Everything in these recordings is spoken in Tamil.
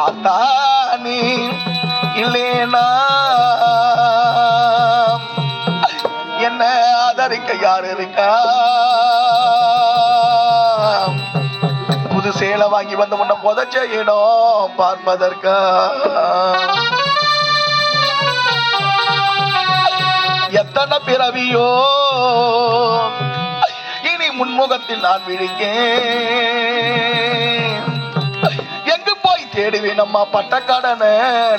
ஆத்தா நீ இல்லேனா என்ன ஆதரிக்க யார் இருக்கா? புது சேலை வாங்கி வந்த முன்ன புதைச்ச இடம் பார்ப்பதற்கா? எத்தனை பிறவியோ? இனி முன்முகத்தில் நான் விழிக்கேன். தேடுவேன் அம்மா பட்டக்கடனை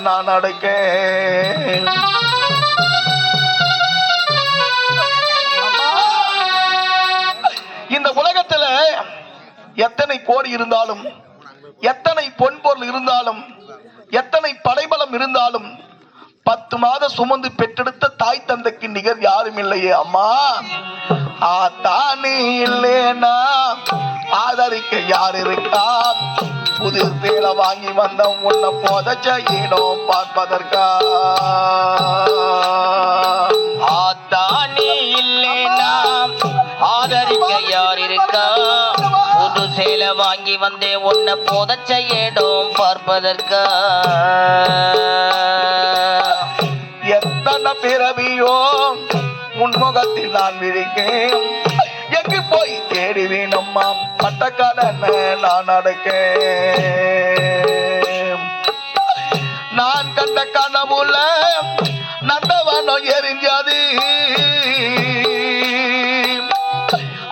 நான் அடைக்கேன். இந்த உலகத்துல எத்தனை கோடி இருந்தாலும் எத்தனை பொன் பொருள் இருந்தாலும் எத்தனை படைபலம் இருந்தாலும் பத்து மாத சுமந்து பெற்றெடுத்த தாய் தந்தைக்கு நிகர் யாரும் இல்லையே அம்மா. ஆத்தானே இல்லேனா ஆதரிக்க யார் இருக்கா புது சேலை வாங்கி வந்த உன்னை போதச்ச இடம் பார்ப்பதற்கா. ஆத்தானே இல்லைனா ஆதரிக்க யார் இருக்கா? புது சேலை வாங்கி வந்தே உன்னை புதைச்ச இடம் பார்ப்பதற்கா. எத்தனை பிறவியோ முன்முகத்தில் நான் விழிக்கேன் எங்கு போய் தேடுவேன் அம்மா? பட்டக்கடனை நான் நடக்க நான் கண்ட கனவுல நந்தவனம் எரிஞ்சது.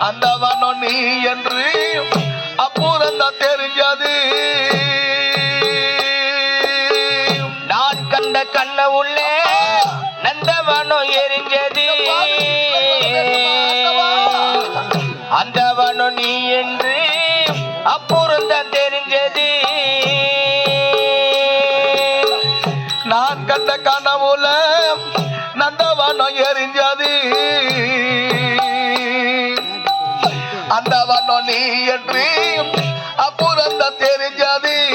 அந்தவனம் நீ என்று அப்புறந்தான் தெரிஞ்சது. நான் கண்ட கண்ண உள்ளே நந்தவனம் எரிஞ்சது. அந்தவனம் நீ என்று அப்புறந்தான் தெரிஞ்சது. நான் கண்ட கனவுல நந்தவனம் எரிஞ்சது. அந்த வனம் நீ என்று அப்புறந்த தெரிஞ்சது.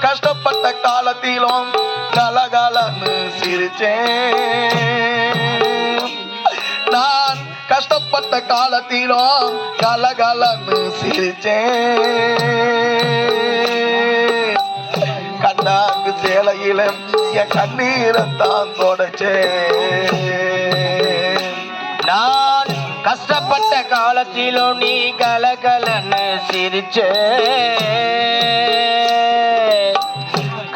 கஷ்டப்பட்ட காலத்திலும் கலகலன்னு சிரிச்சேன். கஷ்டப்பட்ட காலத்திலும் கலகலன்னு சிரிச்சேன். கண்ணாக்கு சேலையில என் கண்ணீரத்தான் தொடச்சேன். நான் கஷ்டப்பட்ட காலத்திலும் நீ கலகலன்னு சிரிச்சே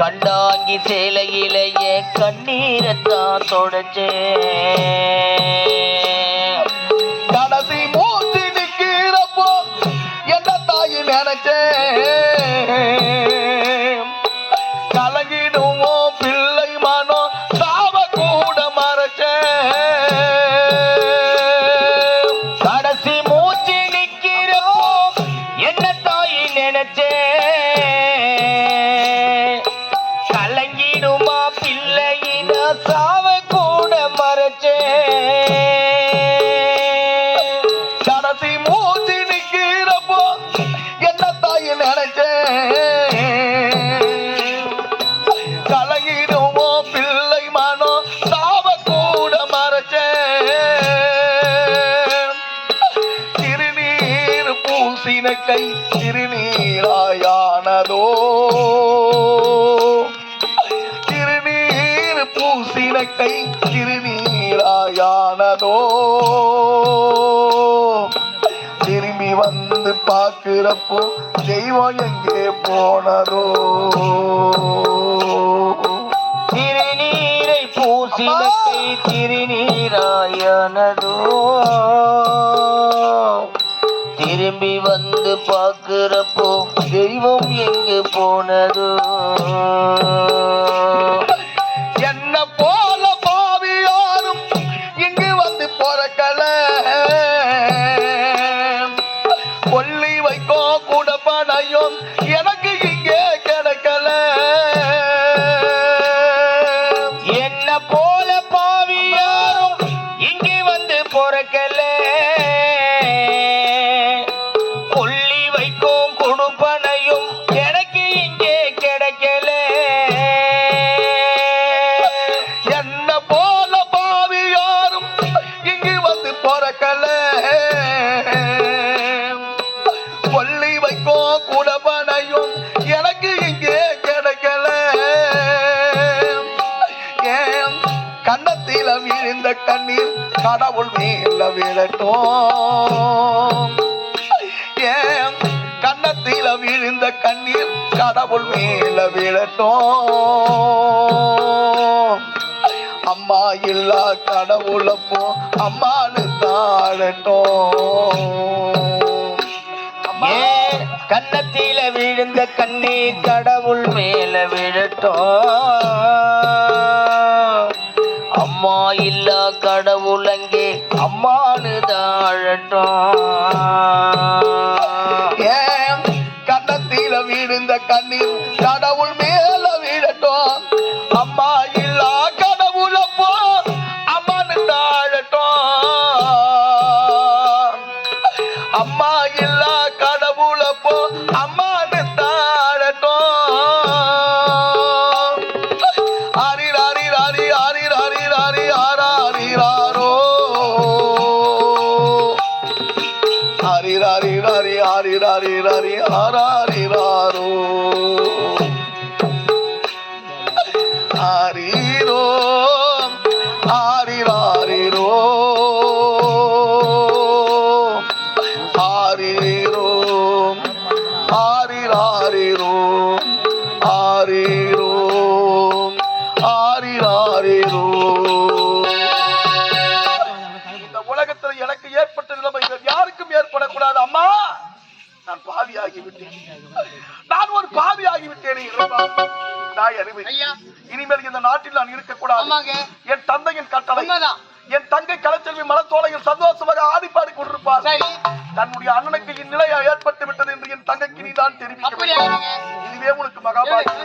கண்டாங்கி சேலையிலேயே கண்ணீரத்தான் தொடச்சே மறைச்சே கடைசி மூச்சு நிக்கிறப்போ என்ன தாய் நினைச்சேன் கலங்கிடுமோ பிள்ளை மனம் சாவ கூட மறைச்சேன் திருநீர் பூசின கை திருநீராயானதோ திருநீர் பூசின கை பார்க்கிறப்போ தெய்வம் எங்கே போனதோ? திருநீரை பூசினத்தை திருநீராயனதோ? திரும்பி வந்து பார்க்கிறப்போ தெய்வம் எங்கு போனதோ? கூட படையும் கண்ணீர் கடவுள் மேல விழட்டும். ஏன்? கண்ணத்தில விழுந்த கண்ணீர் கடவுள் மேல விழட்டும். அம்மா இல்லா கடவுளப்போ அம்மானு தாழட்டும் கண்ணத்தில விழுந்த கண்ணீர் கடவுள் மேல விழட்டும். அம்மா இல்ல கடவுளங்கே அம்மானு தாழட்டும். ஏன் கன்னத்தில விழுந்த கண்ணீர் கடவுள் மேல விழட்டும்? அம்மா ஹரி ஹரி ஹரி ஹரி ஹரோ ஹரிரோ ஆரி ஹரிரோ ஹரிரோ ஹரிரோ ஹரிரோ இந்த உலகத்தில் எனக்கு ஏற்பட்ட நிலைமை வேறு யாருக்கும் ஏற்படக்கூடாது அம்மா. நான் பாவியாகி விட்டேன் நான் ஒரு பாவியாகி விட்டேனே இறைவா. தாய் அறிவு இனிமேல் இந்த நாட்டில் நான் இருக்கக்கூடாது. என் தந்தையின் கட்டளை. என் தங்கை கலைச்செல்வி மலத்தோலையில் சந்தோஷமாக ஆதிப்பாடி கொண்டிருப்பார். தன்னுடைய அண்ணனுக்கு இந்நிலையா ஏற்பட்டு விட்டது என்று என் தங்கைக்கு நீ தான் தெரிவிக்க. இதுவே உனக்கு மகாபாரதம்